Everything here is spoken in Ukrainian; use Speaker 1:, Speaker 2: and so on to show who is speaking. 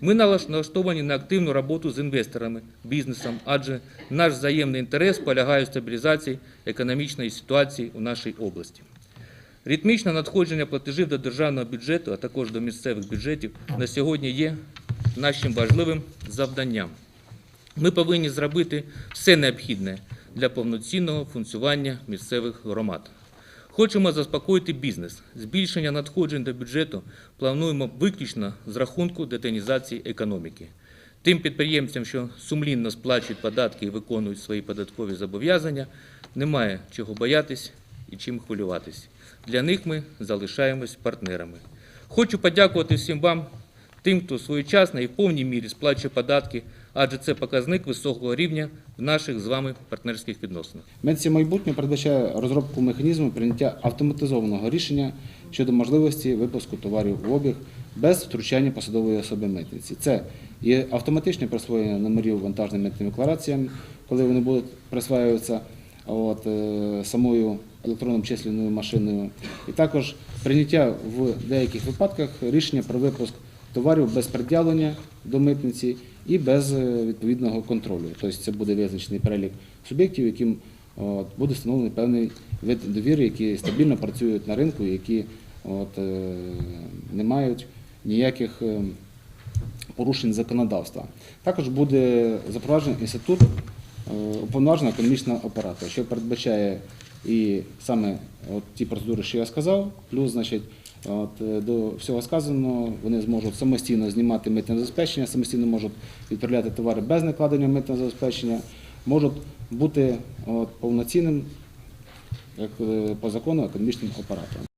Speaker 1: Ми налаштовані на активну роботу з інвесторами, бізнесом, адже наш взаємний інтерес полягає в стабілізації економічної ситуації у нашій області. Ритмічне надходження платежів до державного бюджету, а також до місцевих бюджетів на сьогодні є нашим важливим завданням. Ми повинні зробити все необхідне для повноцінного функціонування місцевих громад. Хочемо заспокоїти бізнес. Збільшення надходжень до бюджету плануємо виключно з рахунку детінізації економіки. Тим підприємцям, що сумлінно сплачують податки і виконують свої податкові зобов'язання, немає чого боятись і чим хвилюватись. Для них ми залишаємось партнерами. Хочу подякувати всім вам, тим, хто своєчасно і в повній мірі сплачує податки, адже це показник високого рівня в наших з вами партнерських відносинах.
Speaker 2: Медиція майбутнє передбачає розробку механізму прийняття автоматизованого рішення щодо можливості випуску товарів в обіг без втручання посадової особи митниці. Це і автоматичне присвоєння номерів вантажним митним деклараціям, коли вони будуть присваюватися от, е, самою електронною числяною машиною, і також прийняття в деяких випадках рішення про випуск товарів без пред'явлення до митниці і без е, відповідного контролю. Тобто це буде визначений перелік суб'єктів, яким буде встановлений певний вид довіри, які стабільно працюють на ринку, які е, не мають ніяких е, порушень законодавства. Також буде запроваджений інститут е, уповноваженого економічного оператора, що передбачає і саме ті процедури, що я сказав, плюс, значить, от, е, до всього сказаного вони зможуть самостійно знімати митне забезпечення, самостійно можуть відправляти товари без накладення митного забезпечення, можуть бути от, повноцінним як, е, по закону економічним оператором.